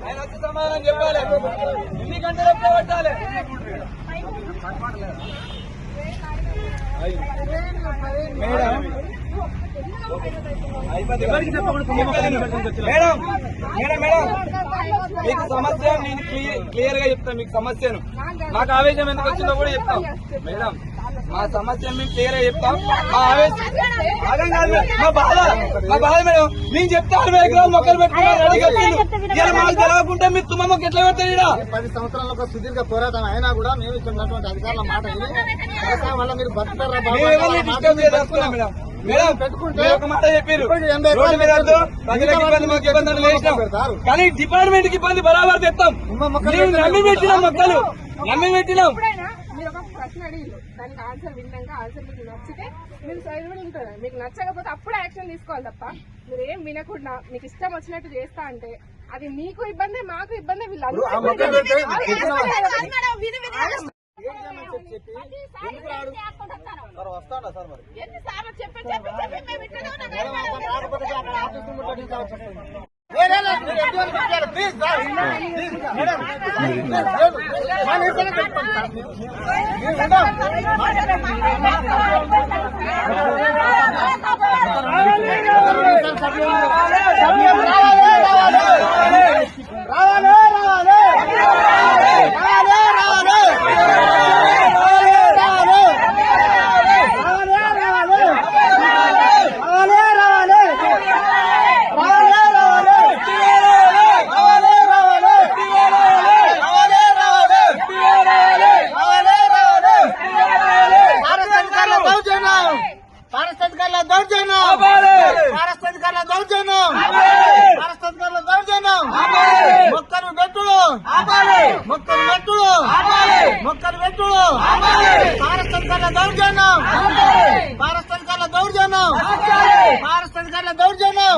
ఆయన వచ్చి సమాధానం చెప్పాలి ఎన్ని గంటలు పట్టాలి మేడం మేడం మేడం మేడం. మీకు సమస్య నేను క్లియర్గా చెప్తాను మీకు సమస్యను. మాకు ఆవేశం ఎందుకు వచ్చిందో కూడా చెప్తాం. మేడం మా సమస్య మేము క్లియర్గా చెప్తాం. మా ఆవేశం అర్థం కాదు మేడం. మా బాధ మా బాధ మేడం. నేను చెప్తే అరవై ఎకరాలు మొక్కలు పెట్టుకున్నారు. ఇలా మాకు తెలవకుంటే మీరు తుమ్మ మొక్క ఎట్లా పెడతారు ఈడ? పది సంవత్సరాల ఒక సుదీర్ఘ పోరాటం అయినా కూడా మేము ఇచ్చినటువంటి అధికారుల మాట వల్ల మీరు బతుకుతారా మేడం. మేడం ఒక మాట చెప్పారు ఇప్పుడు ఎనభై రోడ్డు మీద వద్దు, ఎకరాలు ప్రజలకు ఇబ్బంది మాకు ఇబ్బంది అని లేచినాం పెడతారు. కానీ డిపార్ట్మెంట్కి ఇబ్బంది బరాబర్ తెస్తాం నిమ్మ మేము పెట్టినాం మొక్కలు నమ్మి పెట్టినాం. మీరు ఒక ప్రశ్న అడిగిల్లు దానికి ఆన్సర్ విన్నాక ఆన్సర్ మీకు నచ్చితే మీరు ఉంటారు. మీకు నచ్చకపోతే అప్పుడే యాక్షన్ తీసుకోవాలి తప్ప మీరు ఏం వినకుండా మీకు ఇష్టం వచ్చినట్టు చేస్తా అంటే అది మీకు ఇబ్బంది మాకు ఇబ్బంది వీళ్ళందరూ ప్లీజ్ పారస్థితికరణ దౌర్జన్యం. పారస్థితికరణ దౌర్జన్యం. పారస్థితికరణ దౌర్జన్యం. మొక్కలు పెట్టుడు మొక్కలు పెట్టుడు మొక్కలు పెట్టుడు పారస్థితికరణ దౌర్జన్యం. పారస్థితికరణ దౌర్జన్యం. పారస్థితికరణ దౌర్జన్యం.